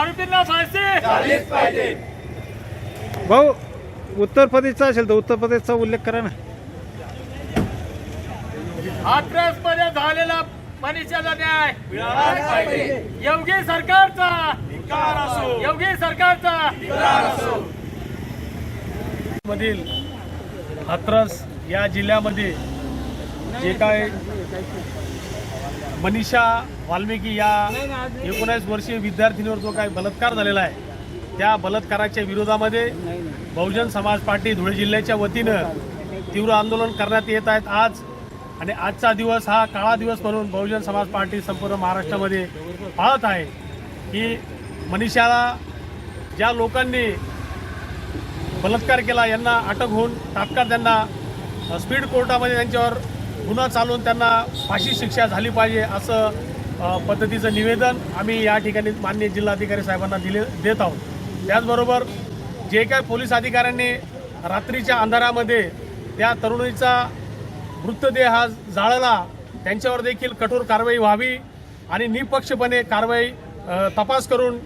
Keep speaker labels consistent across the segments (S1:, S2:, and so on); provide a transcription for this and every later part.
S1: आरोपींना फाशी.
S2: भाऊ उत्तर प्रदेशचा असेल तर उत्तर प्रदेशचा उल्लेख करा ना.
S1: हाथरसमध्ये झालेला मनीषाचा न्याय. योगी सरकारचा. योगी सरकारचा.
S3: मधील हाथरस या जिल्ह्यामध्ये जे काय मनीषा वाल्मिकी या एकोणीस वर्षीय विद्यार्थिनीवर जो काय बलात्कार झालेला आहे त्या बलात्काराच्या विरोधामध्ये बहुजन समाज पार्टी धुळे जिल्ह्याच्या वतीनं तीव्र आंदोलन करण्यात येत आहेत आज. आणि आजचा दिवस हा काळा दिवस म्हणून बहुजन समाज पार्टी संपूर्ण महाराष्ट्रामध्ये पाळत आहे की मनीषाला ज्या लोकांनी बलात्कार केला यांना अटक होऊन तात्काळ त्यांना स्पीड कोर्टामध्ये त्यांच्यावर गुन्हा चालवून त्यांना फाशी शिक्षा झाली पाहिजे असं पद्धतीचं निवेदन आम्ही या ठिकाणी माननीय जिल्हाधिकारी साहेबांना दिले देत आहोत. त्याचबरोबर जे काय पोलीस अधिकाऱ्यांनी रात्रीच्या अंधारामध्ये त्या तरुणीचा मृतदेह हा जाळला त्यांच्यावर देखील कठोर कारवाई व्हावी आणि निपक्षपणे कारवाई तपास करून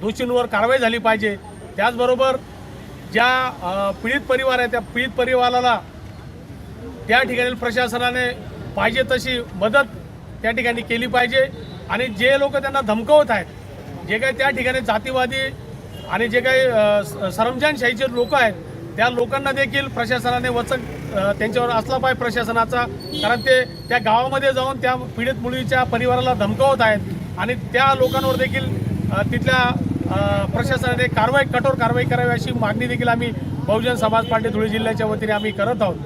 S3: दोषींवर कारवाई झाली पाहिजे. त्याचबरोबर ज्या पीडित परिवार आहे त्या पीडित परिवाराला त्या ठिकाणी प्रशासनाने पाहिजे तशी मदत त्या ठिकाणी केली पाहिजे. आणि जे लोक त्यांना धमकवत आहेत जे काही त्या ठिकाणी जातीवादी आणि जे काही सरमजानशाहीचे लोक आहेत त्या लोकांना देखील प्रशासनाने वचक त्यांच्यावर असला पाहिजे प्रशासनाचा. कारण ते त्या गावामध्ये जाऊन त्या पीडित मुलीच्या परिवाराला धमकवत आहेत आणि त्या लोकांवर देखील तिथल्या प्रशासनाने कारवाई कठोर कारवाई करावी अशी मागणी देखील आम्ही बहुजन समाज पार्टी धुळे जिल्ह्याच्या वतीने आम्ही करत आहोत.